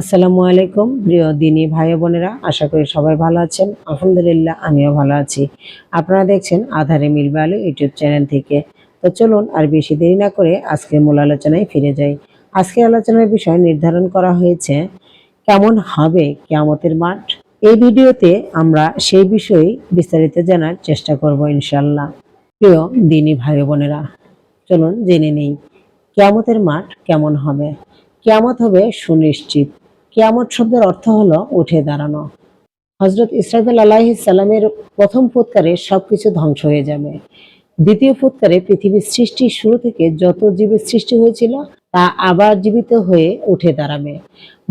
আসসালামু আলাইকুম, প্রিয় দিনী ভাই বোনেরা। আশা করি সবাই ভালো আছেন। আলহামদুলিল্লাহ, আমিও ভালো আছি। আপনারা দেখছেন আধারে মিলবে আলো ইউটিউব চ্যানেল থেকে। তো চলুন আর বেশি দেরি না করে আজকের মূল আলোচনায় ফিরে যাই। আজকের আলোচনার বিষয় নির্ধারণ করা হয়েছে, কেমন হবে কেয়ামতের মাঠ? এই ভিডিওতে আমরা সেই বিষয়ে বিস্তারিত জানার চেষ্টা করব ইনশাল্লাহ প্রিয় দিনী ভাই বোনেরা, চলুন জেনে নেই, কেয়ামতের মাঠ কেমন হবে? কেয়ামত হবে সুনিশ্চিত। কেয়ামত শব্দের অর্থ হলো উঠে দাঁড়ানো। হজরত ইসরাফিল আলাহি সালামের প্রথম ফুৎকারে সবকিছু ধ্বংস হয়ে যাবে। দ্বিতীয় ফুৎকারে পৃথিবীর সৃষ্টির শুরু থেকে যত জীবের সৃষ্টি হয়েছিল, তা আবার জীবিত হয়ে উঠে দাঁড়াবে।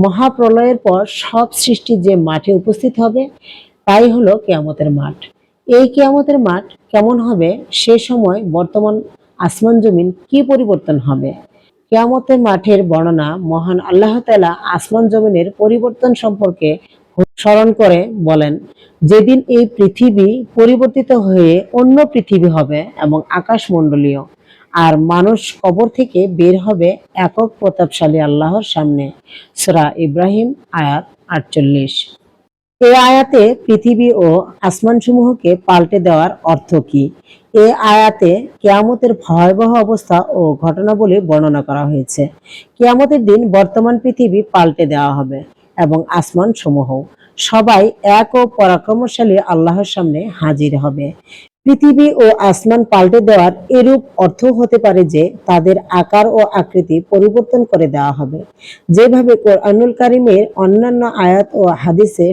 মহাপ্রলয়ের পর সব সৃষ্টি যে মাঠে উপস্থিত হবে, তাই হলো কেয়ামতের মাঠ। এই কেয়ামতের মাঠ কেমন হবে, সে সময় বর্তমান আসমান জমিন কি পরিবর্তন হবে? কেয়ামতের মাঠের বর্ণনা মহান আল্লাহ তাআলা আসমান জমিনের পরিবর্তন সম্পর্কে স্মরণ করে বলেন, যেদিন এই পৃথিবী পরিবর্তিত হয়ে অন্য পৃথিবী হবে এবং আকাশমণ্ডলীয়, আর মানুষ কবর থেকে বের হবে একক প্রতাপশালী আল্লাহর সামনে। সূরা ইব্রাহিম আয়াত আটচল্লিশ। এই আয়াতে পৃথিবী ও আসমানসমূহকে পাল্টে দেওয়ার অর্থ কি? এ আয়াতে কেয়ামতের ভয়াবহ অবস্থা ও ঘটনা বলে বর্ণনা করা হয়েছে। কেয়ামতের দিন বর্তমান পৃথিবী পাল্টে দেওয়া হবে এবং আসমান সমূহ সবাই এক ও পরাক্রমশালী আল্লাহর সামনে হাজির হবে। পৃথিবী ও আসমান পাল্টে দেওয়ার এরূপ অর্থ হতে পারে যে তাদের আকার ও আকৃতি পরিবর্তন করে দেওয়া হবে। যেভাবে কোরআনুল কারিমের অন্যান্য আয়াত ও হাদিসে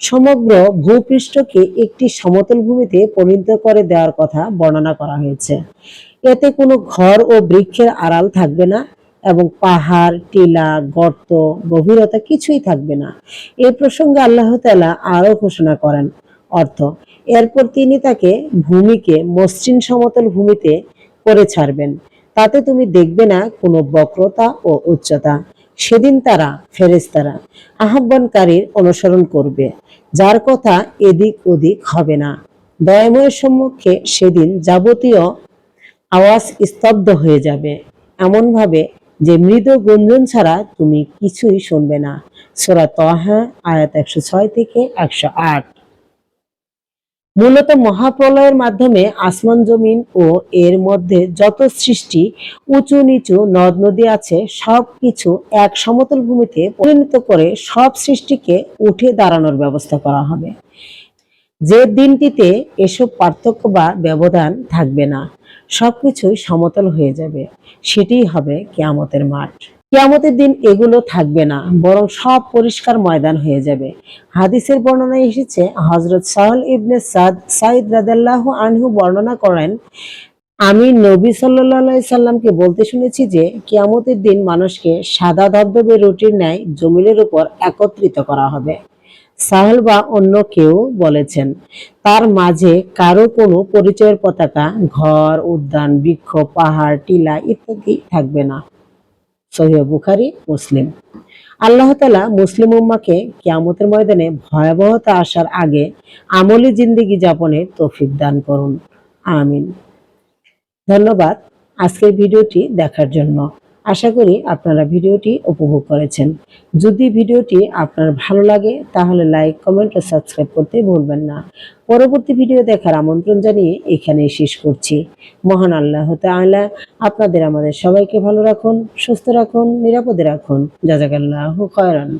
সমগ্র ভূপৃষ্ঠকে একটি সমতল ভূমিতে পরিণত করে দেওয়ার কথা বর্ণনা করা হয়েছে। এতে কোনো ঘর ও বৃক্ষের আড়াল থাকবে না এবং পাহাড়, টিলা, গর্ত, গভীরতা কিছুই থাকবে না। এ প্রসঙ্গে আল্লাহ তালা আরও ঘোষণা করেন, অর্থ এরপর তিনি তাকে ভূমিকে, মসৃণ সমতল ভূমিতে করে ছাড়বেন। তাতে তুমি দেখবে না কোনো বক্রতা ও উচ্চতা। সেদিন তারা, ফেরেশতারা, আহ্বানকারীর অনুসরণ করবে। যার কথা এদিক ওদিক হবে না। দয়াময়ের সম্মুখে সেদিন যাবতীয় আওয়াজ স্তব্ধ হয়ে যাবে। এমনভাবে যে মৃদু গুঞ্জন ছাড়া তুমি কিছুই শুনবে না। সোরা তহা, আয়াত একশো ছয় থেকে একশো আট। মূলত মহাপ্রলয়ের মাধ্যমে আসমান জমিন ও এর মধ্যে যত সৃষ্টি উঁচু নিচু নদ নদী আছে সব কিছু এক সমতল ভূমিতে পরিণত করে সব সৃষ্টিকে উঠে দাঁড়ানোর ব্যবস্থা করা হবে। যে দিনটিতে এসব পার্থক্য বা ব্যবধান থাকবে না, সবকিছুই সমতল হয়ে যাবে। সেটিই হবে কেয়ামতের মাঠ। কেয়ামতের দিন এগুলো থাকবে না, বরং সব পরিষ্কার ময়দান হয়ে যাবে। হাদিসের বর্ণনায় এসেছে হজরত সাহল ইবনে সাদ সাইদ রাদাল্লাহ আনহু বর্ণনা করেন, আমি নবী সাল্লাহ সাল্লামকে বলতে শুনেছি যে, কিয়ামতের দিন মানুষকে সাদা ধবধবে রুটির ন্যায় জমিনের উপর একত্রিত করা হবে। সাহল বা অন্য কেউ বলেছেন, তার মাঝে কারও কোনো পরিচয়ের পতাকা, ঘর, উদ্যান, বৃক্ষ, পাহাড়, টিলা ইত্যাদি থাকবে না। সহিহ বুখারি, মুসলিম। আল্লাহ তালা মুসলিম উম্মাকে কিয়ামতের ময়দানে ভয়াবহতা আসার আগে আমলি জিন্দিগি যাপনে তৌফিক দান করুন। আমিন। ধন্যবাদ আজকের ভিডিওটি দেখার জন্য। আশা করি আপনারা ভিডিওটি উপভোগ করেছেন। যদি ভিডিওটি আপনার ভালো লাগে, তাহলে লাইক কমেন্ট ও সাবস্ক্রাইব করতে ভুলবেন না। পরবর্তী ভিডিও দেখার আমন্ত্রণ জানিয়ে এখানেই শেষ করছি। মহান আল্লাহ তাআলা আপনাদের আমাদের সবাইকে ভালো রাখুন, সুস্থ রাখুন, নিরাপদে রাখুন। জাজাকাল্লাহ খয়রান।